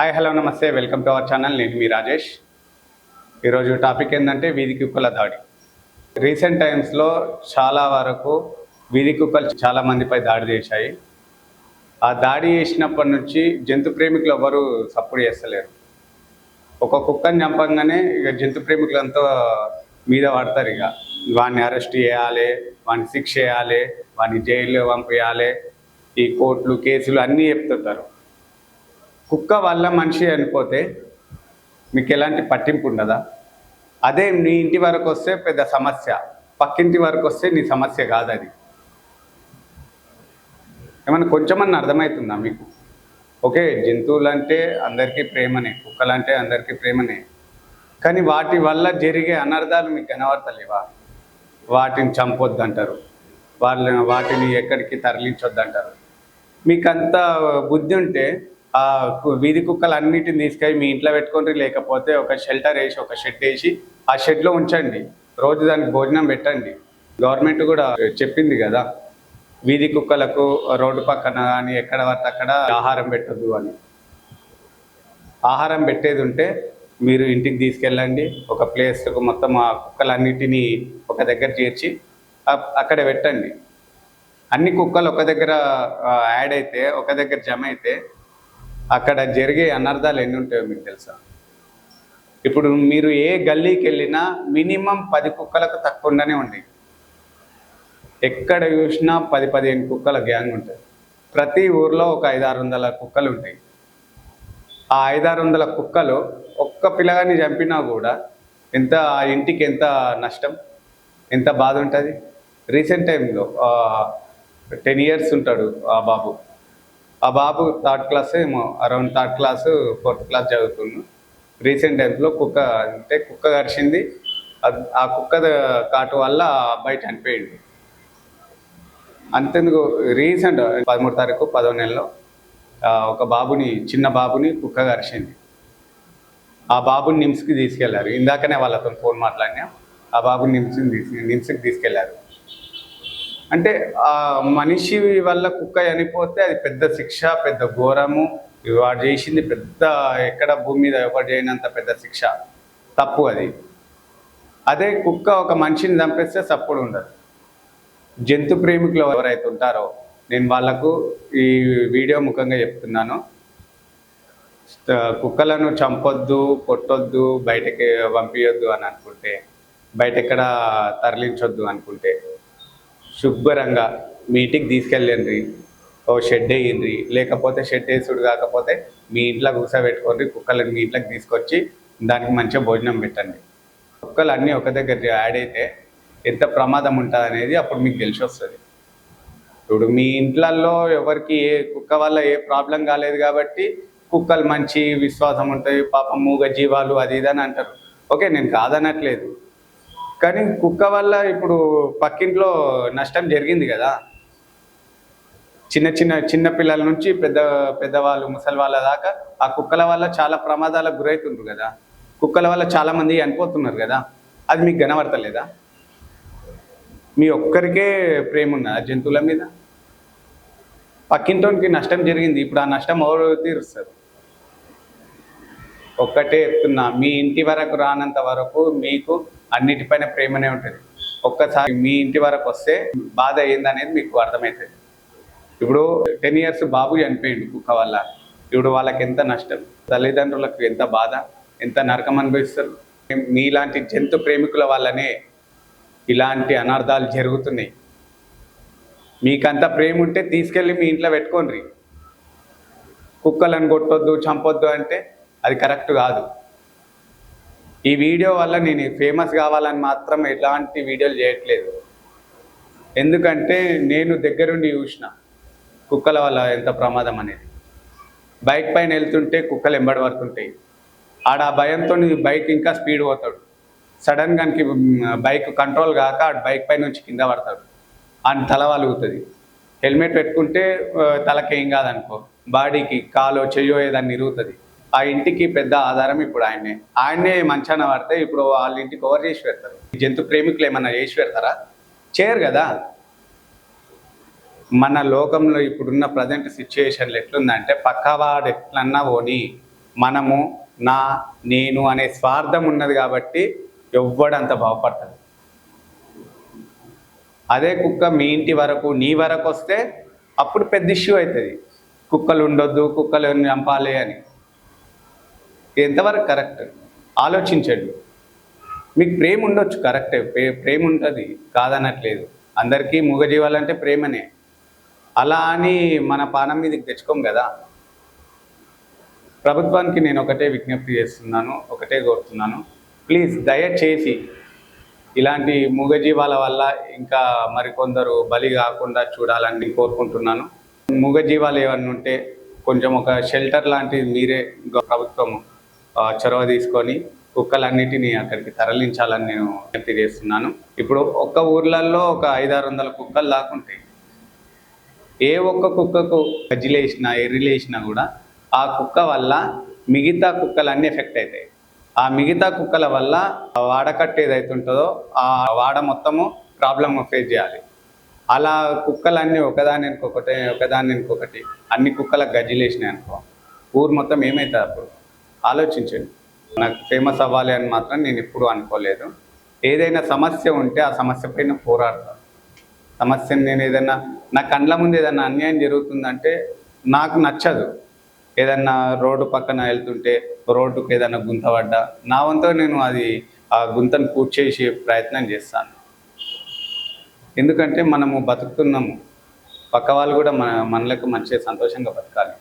Hi hello నమస్తే. Welcome to our channel నేను మీ రాజేష్. ఈరోజు టాపిక్ ఏంటంటే వీధి కుక్కల దాడి. రీసెంట్ టైమ్స్లో చాలా వరకు వీధి కుక్కలు చాలామందిపై దాడి చేశాయి. ఆ దాడి చేసినప్పటి నుంచి జంతు ప్రేమికులు ఎవరు సపోర్ట్ చేస్తలేరు. ఒక కుక్కని చంపంగానే ఇక జంతు ప్రేమికులంతా మీద పడతారు ఇక. వాడిని అరెస్ట్ చేయాలి వాడిని శిక్ష చేయాలి వాడిని జైల్లో పంపించాలి ఈ కోర్టులు కేసులు అన్నీ చెప్తుంటారు. కుక్క వల్ల మనిషి అనిపోతే మీకు ఎలాంటి పట్టింపు ఉండదా? అదే నీ ఇంటి వరకు వస్తే పెద్ద సమస్య. పక్కింటి వరకు వస్తే నీ సమస్య కాదు అది. ఏమన్నా కొంచెమన్నా అర్థమవుతుందా మీకు? ఓకే జంతువులంటే అందరికీ ప్రేమనే కుక్కలంటే అందరికీ ప్రేమనే. కానీ వాటి వల్ల జరిగే అనర్థాలు మీకు కనబడతలేవా? వాటిని చంపొద్దంటారు. వాళ్ళ వాళ్ళని వాటిని ఎక్కడికి తరలించొద్దు అంటారు మీకు అంత బుద్ధి ఉంటే ఆ వీధి కుక్కలు అన్నిటిని తీసుకొని మీ ఇంట్లో పెట్టుకొని లేకపోతే ఒక షెల్టర్ వేసి ఒక షెడ్ వేసి ఆ షెడ్లో ఉంచండి. రోజు దానికి భోజనం పెట్టండి. గవర్నమెంట్ కూడా చెప్పింది కదా వీధి కుక్కలకు రోడ్డు పక్కన కానీ ఎక్కడ పడితే అక్కడ ఆహారం పెట్టద్దు అని. ఆహారం పెట్టేది ఉంటే మీరు ఇంటికి తీసుకెళ్ళండి. ఒక ప్లేస్కు మొత్తం ఆ కుక్కలన్నిటినీ ఒక దగ్గర చేర్చి అక్కడ పెట్టండి. అన్ని కుక్కలు ఒక దగ్గర యాడ్ అయితే ఒక దగ్గర జమ అయితే అక్కడ జరిగే అనర్థాలు ఎన్ని ఉంటాయో మీకు తెలుసా? ఇప్పుడు మీరు ఏ గల్లీకి వెళ్ళినా మినిమం పది కుక్కలకు తక్కువనే ఉండి ఎక్కడ చూసినా పది పదిహేను కుక్కల గ్యాంగ్ ఉంటుంది. ప్రతి ఊర్లో ఒక ఐదు ఆరు వందల కుక్కలు ఉంటాయి. ఆ ఐదారు వందల కుక్కలు ఒక్క పిల్లగాన్ని చంపినా కూడా ఎంత ఆ ఇంటికి ఎంత నష్టం ఎంత బాధ ఉంటుంది? రీసెంట్ టైంలో టెన్ ఇయర్స్ ఉంటాడు ఆ బాబు. ఆ బాబు థర్డ్ క్లాస్ ఏమో around third class fourth class చదువుతున్నాను రీసెంట్ టైంలో కుక్క అంటే కుక్క కరిచింది. ఆ కుక్క కాటు వల్ల ఆ అబ్బాయి చనిపోయింది అంతెందుకు రీసెంట్ పదమూడు తారీఖు పదో నెలలో ఒక బాబుని చిన్న బాబుని కుక్క కరిచింది. ఆ బాబుని నిమ్స్కి తీసుకెళ్ళారు. ఇందాకనే వాళ్ళతో ఫోన్ మాట్లాడినా ఆ బాబుని నిమ్స్కి తీసుకు నిమ్స్కి తీసుకెళ్ళారు. అంటే ఆ మనిషి వల్ల కుక్క చనిపోతే అది పెద్ద శిక్ష పెద్ద ఘోరము. వాడు చేసింది పెద్ద ఎక్కడ భూమి మీద ఎవరు చేయనంత పెద్ద శిక్ష. తప్పు అది. అదే కుక్క ఒక మనిషిని చంపేస్తే తప్పుడు ఉండదు. జంతు ప్రేమికులు ఎవరైతే ఉంటారో నేను వాళ్ళకు ఈ వీడియో ముఖంగా చెప్తున్నాను. కుక్కలను చంపొద్దు కొట్టొద్దు బయటకి పంపించొద్దు అని అనుకుంటే బయట ఎక్కడ తరలించొద్దు అనుకుంటే శుభ్రంగా మీ ఇంటికి తీసుకెళ్ళండి ఓ షెడ్ వేయండి లేకపోతే షెడ్ వేసుడు కాకపోతే మీ ఇంట్లో కూర్చోబెట్టుకోండి కుక్కలను మీ ఇంట్లోకి తీసుకొచ్చి దానికి మంచిగా భోజనం పెట్టండి. కుక్కలు అన్నీ ఒక దగ్గర యాడ్ అయితే ఎంత ప్రమాదం ఉంటుంది అనేది అప్పుడు మీకు తెలిసి వస్తుంది. ఇప్పుడు మీ ఇంట్లల్లో ఎవరికి ఏ కుక్క వల్ల ఏ ప్రాబ్లం కాలేదు కాబట్టి కుక్కలు మంచి విశ్వాసం ఉంటుంది పాపం మూగ జీవాలు అది ఇది అని అంటారు. ఓకే నేను కాదనట్లేదు. కానీ కుక్క వల్ల ఇప్పుడు పక్కింట్లో నష్టం జరిగింది కదా. చిన్న చిన్న చిన్న పిల్లల నుంచి పెద్ద పెద్దవాళ్ళు ముసలి వాళ్ళ దాకా ఆ కుక్కల వల్ల చాలా ప్రమాదాలకు గురవుతుండ్రు కదా. కుక్కల వల్ల చాలా మంది చనిపోతున్నారు కదా. అది మీకు కనబడతలేదా? మీ ఒక్కరికే ప్రేమ ఉన్నదా జంతువుల మీద? పక్కింటోనికి నష్టం జరిగింది. ఇప్పుడు ఆ నష్టం ఎవరు తీరుస్తారు? ఒక్కటే చెప్తున్నా మీ ఇంటి వరకు రానంత వరకు మీకు అన్నిటిపైన ప్రేమనే ఉంటుంది. ఒక్కసారి మీ ఇంటి వరకు వస్తే బాధ ఏందనేది మీకు అర్థమవుతుంది ఇప్పుడు టెన్ ఇయర్స్ బాబు చనిపోయింది కుక్క వల్ల. ఇప్పుడు వాళ్ళకి ఎంత నష్టం? తల్లిదండ్రులకు ఎంత బాధ? ఎంత నరకం అనుభవిస్తారు? మీలాంటి జంతు ప్రేమికుల వల్లనే ఇలాంటి అనర్థాలు జరుగుతున్నాయి. మీకంత ప్రేమ ఉంటే తీసుకెళ్ళి మీ ఇంట్లో పెట్టుకోండి కుక్కలను కొట్టొద్దు చంపొద్దు అంటే అది కరెక్ట్ కాదు. ఈ వీడియో వల్ల నేను ఫేమస్ కావాలని మాత్రం ఎలాంటి వీడియోలు చేయట్లేదు. ఎందుకంటే నేను దగ్గరుండి చూసిన కుక్కల వల్ల ఎంత ప్రమాదం అనేది. బైక్ పైన వెళ్తుంటే కుక్కలు ఎంబడి పడుతుంటాయి. ఆడ ఆ భయంతో బైక్ ఇంకా స్పీడ్ పోతాడు. సడన్ గానికి బైక్ కంట్రోల్ కాక ఆడు బైక్ పై నుంచి కింద పడతాడు. ఆయన తల వలుగుతుంది. హెల్మెట్ పెట్టుకుంటే తలకేం కాదనుకో. బాడీకి కాలో చెయ్యో ఏదాన్ని ఇరుగుతుంది ఆ ఇంటికి పెద్ద ఆధారం ఇప్పుడు ఆయనే ఆయనే మంచాన పడితే ఇప్పుడు వాళ్ళ ఇంటికి ఓవర్ చేసి పెడతారు? జంతు ప్రేమికులు ఏమన్నా చేసి పెడతారా? చేయరు కదా. మన లోకంలో ఇప్పుడున్న ప్రజెంట్ సిచ్యుయేషన్లు ఎట్లుందంటే పక్కవాడు ఎట్లన్నా పోని మనము నా నేను అనే స్వార్థం ఉన్నది కాబట్టి ఎవ్వడంత బాగుపడతాడు. అదే కుక్క మీ ఇంటి వరకు నీ వరకు వస్తే అప్పుడు పెద్ద ఇష్యూ అవుతుంది. కుక్కలు ఉండొద్దు కుక్కలు చంపాలి అని. ఎంతవరకు కరెక్ట్? ఆలోచించండి. మీకు ప్రేమ ఉండొచ్చు కరెక్టే. ప్రేమ ఉంటుంది కాదనట్లేదు. అందరికీ మూగజీవాలంటే ప్రేమనే. అలా అని మన పానం మీదకి తెచ్చుకోం కదా. ప్రభుత్వానికి నేను ఒకటే విజ్ఞప్తి చేస్తున్నాను ఒకటే కోరుతున్నాను. ప్లీజ్ దయచేసి ఇలాంటి మూగజీవాల వల్ల ఇంకా మరికొందరు బలి కాకుండా చూడాలని కోరుకుంటున్నాను. మూగజీవాలు ఏమన్నా ఉంటే కొంచెం ఒక షెల్టర్ లాంటిది మీరే ప్రభుత్వము. ప్రభుత్వం చొరవ తీసుకొని కుక్కలన్నిటినీ అక్కడికి తరలించాలని నేను విజ్ఞప్తి చేస్తున్నాను. ఇప్పుడు ఒక్క ఊర్లలో ఒక ఐదారు వందల కుక్కలు దాకుంటాయి ఏ ఒక్క కుక్కకు గజ్జిలేసినా ఎర్రిలేసినా కూడా ఆ కుక్క వల్ల మిగతా కుక్కలన్నీ ఎఫెక్ట్ అవుతాయి. ఆ మిగతా కుక్కల వల్ల వాడకట్టు ఏదైతే ఉంటుందో ఆ వాడ మొత్తము ప్రాబ్లమ్ ఫేస్ చేయాలి. అలా కుక్కలన్నీ ఒకదాని ఇంకొకటి ఒకదాని ఇంకొకటి అన్ని కుక్కలకు గజ్జిలేసినాయి అనుకో ఊరు మొత్తం ఏమవుతుంది అప్పుడు? ఆలోచించండి. నాకు ఫేమస్ అవ్వాలి అని మాత్రం నేను ఎప్పుడూ అనుకోలేదు. ఏదైనా సమస్య ఉంటే ఆ సమస్య పైన పోరాడతాను. సమస్యను నేను ఏదైనా నా కండ్ల ముందు ఏదైనా అన్యాయం జరుగుతుందంటే నాకు నచ్చదు. ఏదన్నా రోడ్డు పక్కన వెళ్తుంటే రోడ్డుకు ఏదైనా గుంత పడ్డా నా వంతు నేను అది ఆ గుంతను పూర్తి చేసే ప్రయత్నం చేస్తాను. ఎందుకంటే మనము బతుకుతున్నాము. పక్క వాళ్ళు కూడా మన మనలకు మంచిగా సంతోషంగా బతకాలి.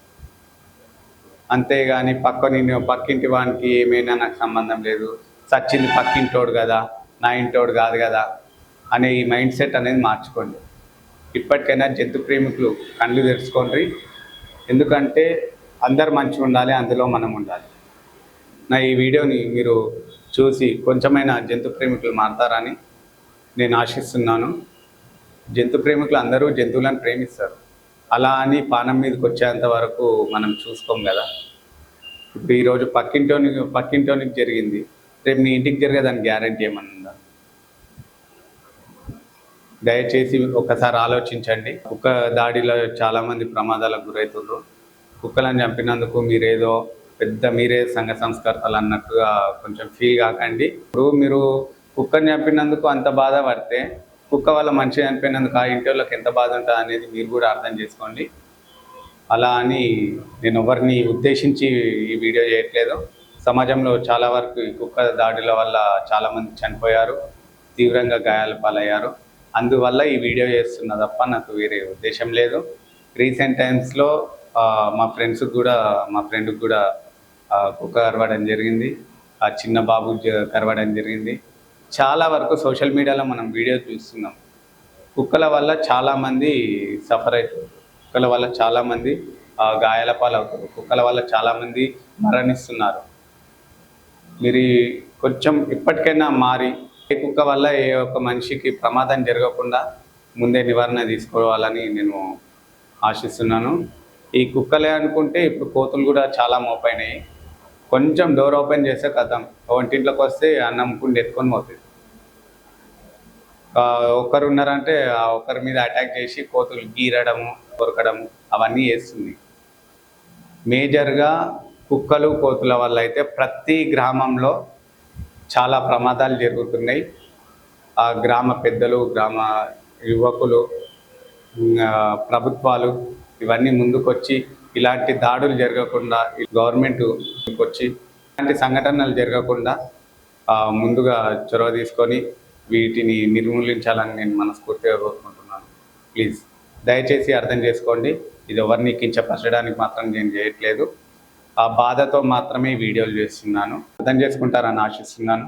అంతేగాని పక్క నేను పక్కింటి వానికి ఏమైనా నాకు సంబంధం లేదు. చచ్చింది పక్కింటోడు కదా నా ఇంటోడు కాదు కదా అనే ఈ మైండ్ సెట్ అనేది మార్చుకోండి. ఇప్పటికైనా జంతు ప్రేమికులు కళ్ళు తెరుచుకోండి. ఎందుకంటే అందరు మంచిగా ఉండాలి అందులో మనం ఉండాలి. నా ఈ వీడియోని మీరు చూసి కొంచెమైనా జంతు ప్రేమికులు మారతారని నేను ఆశిస్తున్నాను. జంతు ప్రేమికులు అందరూ జంతువులను ప్రేమిస్తారు. అలా అని పానం మీదకి వచ్చేంత వరకు మనం చూసుకోం కదా. ఇప్పుడు ఈరోజు పక్కింటోని పక్కింటోనికి జరిగింది. రేపు నీ ఇంటికి జరిగే దాని గ్యారంటీ ఏమన్నా ఉందా? దయచేసి ఒకసారి ఆలోచించండి. కుక్క దాడిలో చాలామంది ప్రమాదాలకు గురవుతుండ్రు కుక్కలను చంపినందుకు మీరేదో పెద్ద మీరే సంఘ సంస్కర్తలు అన్నట్టుగా కొంచెం ఫీల్ కాకండి. ఇప్పుడు మీరు కుక్కని చంపినందుకు అంత బాధపడితే కుక్క వల్ల మనిషి చనిపోయినందుకు ఆ ఇంటి వాళ్ళకి ఎంత బాధ ఉంటుంది అనేది మీరు కూడా అర్థం చేసుకోండి. అలా అని నేను ఎవరిని ఉద్దేశించి ఈ వీడియో చేయట్లేదు. సమాజంలో చాలా వరకు ఈ కుక్క దాడుల వల్ల చాలామంది చనిపోయారు తీవ్రంగా గాయాల పాలయ్యారు. అందువల్ల ఈ వీడియో చేస్తున్న తప్ప నాకు వేరే ఉద్దేశం లేదు. రీసెంట్ టైమ్స్లో మా ఫ్రెండ్స్కి కూడా మా ఫ్రెండ్కి కూడా కుక్క కరవడం జరిగింది. ఆ చిన్న బాబు కరవడం జరిగింది. చాలా వరకు సోషల్ మీడియాలో మనం వీడియో చూస్తున్నాం. కుక్కల వల్ల చాలామంది సఫర్ అవుతారు కుక్కల వల్ల చాలామంది ఆ, గాయాల పాలవుతారు కుక్కల వల్ల చాలామంది మరణిస్తున్నారు. మీరు కొంచెం ఇప్పటికైనా మారి ఏ కుక్క వల్ల ఏ ఒక్క మనిషికి ప్రమాదం జరగకుండా ముందే నివారణ తీసుకోవాలని నేను ఆశిస్తున్నాను. ఈ కుక్కలే అనుకుంటే ఇప్పుడు కోతులు కూడా చాలా మోపైనాయి. కొంచెం డోర్ ఓపెన్ చేస్తే కథం. వంటింట్లోకి వస్తే అన్నం కుండి ఎత్తుకొని పోతుంది. ఒకరు ఒక్కరు ఉన్నారంటే ఆ ఒక్కరి మీద అటాక్ చేసి కోతులు గీరడము కొరకడము అవన్నీ చేస్తుంది. మేజర్గా కుక్కలు కోతుల వల్ల అయితే ప్రతి గ్రామంలో చాలా ప్రమాదాలు జరుగుతున్నాయి. ఆ గ్రామ పెద్దలు గ్రామ యువకులు ప్రభుత్వాలు ఇవన్నీ ముందుకొచ్చి ఇలాంటి దాడులు జరగకుండా గవర్నమెంట్ వచ్చి ఇలాంటి సంఘటనలు జరగకుండా ముందుగా చొరవ తీసుకొని వీటిని నిర్మూలించాలని నేను మనస్ఫూర్తిగా కోరుకుంటున్నాను. ప్లీజ్ దయచేసి అర్థం చేసుకోండి. ఇది ఎవరిని కించపరచడానికి మాత్రం నేను చేయట్లేదు. ఆ బాధతో మాత్రమే వీడియోలు చేస్తున్నాను. అర్థం చేసుకుంటారని ఆశిస్తున్నాను.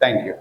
Thank you.